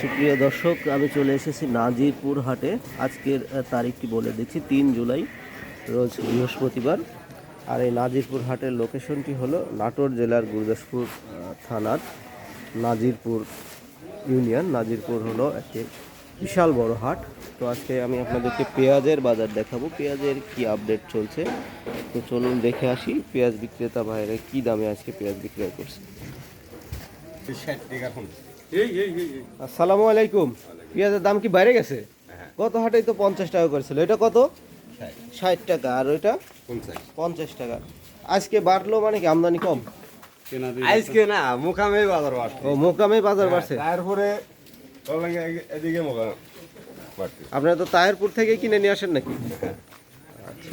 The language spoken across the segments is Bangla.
সুপ্রিয় দর্শক, আমি চলে এসেছি নাজিরপুর হাটে। আজকের তারিখটি বলে দিচ্ছি, তিন জুলাই, রোজ বৃহস্পতিবার। আর এই নাজিরপুর হাটের লোকেশনটি হলো নাটোর জেলার গুরদাসপুর থানার নাজিরপুর ইউনিয়ন। নাজিরপুর হলো একটি বিশাল বড় হাট। তো আজকে আমি আপনাদেরকে পেঁয়াজের বাজার দেখাবো। পেঁয়াজের কি আপডেট চলছে? তো চলুন দেখে আসি, পেঁয়াজ বিক্রেতা ভাইরা কি দামে আজকে পেঁয়াজ বিক্রয় করছে। আসসালামু আলাইকুম। পেঁয়াজের দাম কি বাইরে গেছে? গত হাটেই তো পঞ্চাশ টাকা করেছিল। এটা কত? ষাট। টাকা। আর ওইটা? পঞ্চাশ। টাকা। আজকে বাড়লো মানে কি? আমদানি কম? আজকে না মুখামে বাজার বাড়ছে। ও মোকামে বাজার বাড়ছে। তারপরে বললাম এদিকে মোকাম আপনারা তো তাহেরপুর থেকে কিনে নিয়ে আসেন নাকি? আচ্ছা।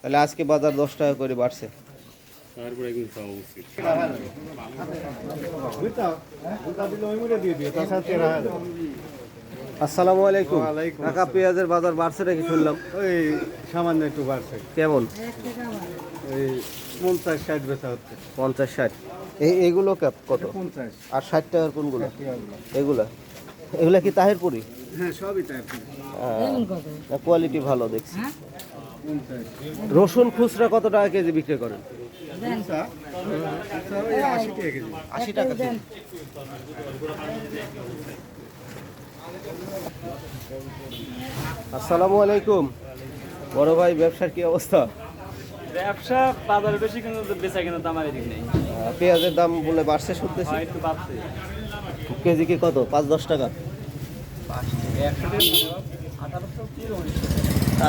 তাহলে আজকে বাজার দশ টাকা করে বাড়ছে। আসসালামু আলাইকুম। কাকা পেঁয়াজের বাজার বাড়ছে নাকি শুনলাম? ওই সামান্য একটু বাড়ছে। কেমন? ওই পঞ্চাশ ষাট বেচা হচ্ছে। পঞ্চাশ ষাট। এই এগুলো কে- কত? পঞ্চাশ। আর ষাট টাকার কোনগুলো? এগুলা? এগুলা কি তাহেরপুরি? হ্যাঁ সবই কোয়ালিটি ভালো দেখছি। রসুন খুচরা কত টাকা কেজি বিক্রি করেন? আশি টাকা আসসালামু আলাইকুম। বড় ভাই ব্যবসার কি অবস্থা? ব্যবসা বাজার বেশি কিন্তু বেচা কিন্তু দাম আর এদিক নেই। পেঁয়াজের দাম বলে বাড়ছে শুনতেছি। হয় একটু বাড়ছে। কেজি কি কত? পাঁচ দশ টাকা।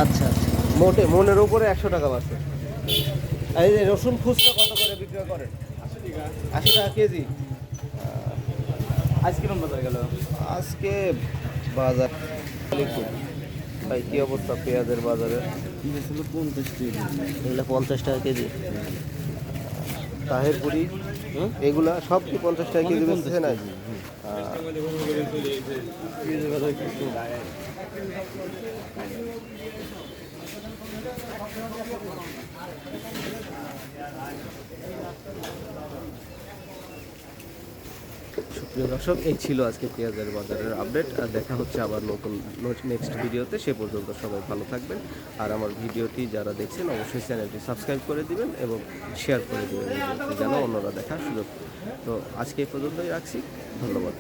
আচ্ছা আচ্ছা। মোটে মনের উপরে একশো টাকা বাড়ছে। এই যে রসুন খুচরা কত করে বিক্রি করেন আশি টাকা কেজি। আজ কিরম বাজার গেল? আজকে বাজার। ভাই কি অবস্থা পেঁয়াজের বাজারে? পঞ্চাশ টাকা এগুলো পঞ্চাশ টাকা কেজি। তাহেরপুরি এগুলা সব কি পঞ্চাশ টাকা কেজি বেচতেছে না? সুপ্রিয় দর্শক, এই ছিল আজকে পেঁয়াজের বাজারের আপডেট। আর দেখা হচ্ছে আবার নতুন নেক্সট ভিডিওতে। সে পর্যন্ত সবাই ভালো থাকবেন। আর আমার ভিডিওটি যারা দেখছেন, অবশ্যই চ্যানেলটি সাবস্ক্রাইব করে দিবেন এবং শেয়ার করে দেবেন। যেন অন্যরা দেখার সুযোগ তো আজকে এই পর্যন্তই রাখছি। ধন্যবাদ।